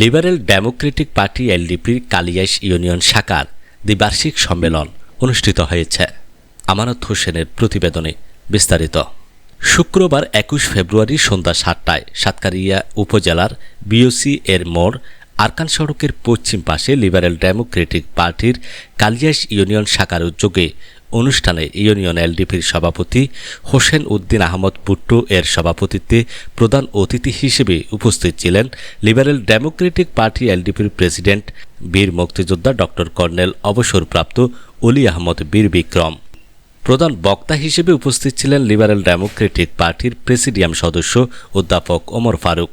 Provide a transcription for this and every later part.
Liberal Democratic party এলডিপির Kalias union শাখার দ্বিবার্ষিক সম্মেলন অনুষ্ঠিত হয়েছে। আমানত হোসেনের প্রতিবেদনে বিস্তারিত। শুক্রবার একুশ ফেব্রুয়ারি সন্ধ্যা সাতটায় সাতকারিয়া উপজেলার বিওসি এর মোড় আরকান সড়কের পশ্চিম পাশে লিবারেল ডেমোক্রেটিক পার্টির কালিয়াস ইউনিয়ন শাখার উদ্যোগে অনুষ্ঠানে ইউনিয়ন এলডিপির সভাপতি হোসেন উদ্দিন আহমদ পুট্টু এর সভাপতিত্বে প্রধান অতিথি হিসেবে উপস্থিত ছিলেন লিবারেল ডেমোক্রেটিক পার্টি এলডিপির প্রেসিডেন্ট বীর মুক্তিযোদ্ধা ডক্টর কর্নেল অবসরপ্রাপ্ত অলি আহমদ বীর বিক্রম। প্রধান বক্তা হিসেবে উপস্থিত ছিলেন লিবারেল ডেমোক্রেটিক পার্টির প্রেসিডিয়াম সদস্য অধ্যাপক ওমর ফারুক।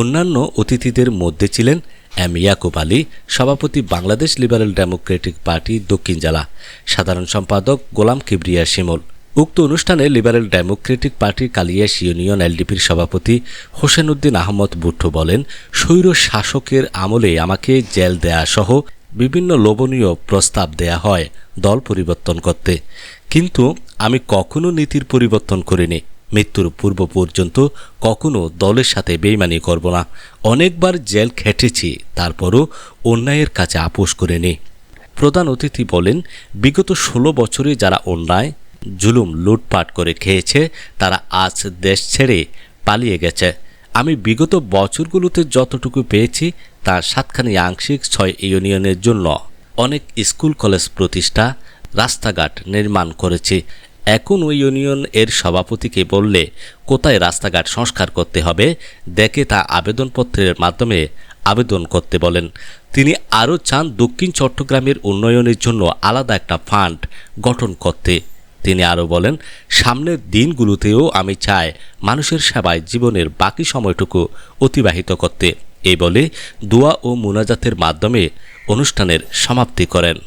অন্যান্য অতিথিদের মধ্যে ছিলেন এম ইয়াকুব আলী, সভাপতি বাংলাদেশ লিবারেল ডেমোক্রেটিক পার্টি দক্ষিণ জেলা। সাধারণ সম্পাদক গোলাম কিবরিয়া শিমল। উক্ত অনুষ্ঠানে লিবারেল ডেমোক্রেটিক পার্টির কালিয়াস ইউনিয়ন এলডিপির সভাপতি হোসেন উদ্দিন আহমদ বুট্টু বলেন, স্বৈর শাসকের আমলে আমাকে জেল দেয়া সহ বিভিন্ন লোভনীয় প্রস্তাব দেয়া হয় দল পরিবর্তন করতে। কিন্তু আমি কখনো নীতির পরিবর্তন করিনি। মৃত্যুর পূর্ব পর্যন্ত কখনো দলের সাথে বেইমানি করব না। অনেকবার জেল খেটেছি, তারপরও অন্যায়ের কাছে আপোষ করিনি প্রধান অতিথি বলেন, বিগত ষোলো বছরে যারা অন্যায়, জুলুম লুটপাট করে খেয়েছে, তারা আজ দেশ ছেড়ে পালিয়ে গেছে। আমি বিগত বছরগুলোতে যতটুকু পেয়েছি, তার সাতখানি আংশিক ছয় ইউনিয়নের জন্য। অনেক স্কুল, কলেজ প্রতিষ্ঠা, রাস্তাঘাট নির্মাণ করেছি। এখন ওই ইউনিয়ন এর সভাপতিকে বললে, কোথায় রাস্তাঘাট সংস্কার করতে হবে? দেখে তা আবেদনপত্রের মাধ্যমে আবেদন করতে বলেন। তিনি আরও চান দক্ষিণ চট্টগ্রামের উন্নয়নের জন্য আলাদা একটা ফান্ড গঠন করতে। তিনি আরও বলেন, সামনের দিনগুলোতেও আমি চাই মানুষের সেবায় জীবনের বাকি সময়টুকু অতিবাহিত করতে। এই বলে দোয়া ও মুনাজাতের মাধ্যমে অনুষ্ঠানের সমাপ্তি করেন।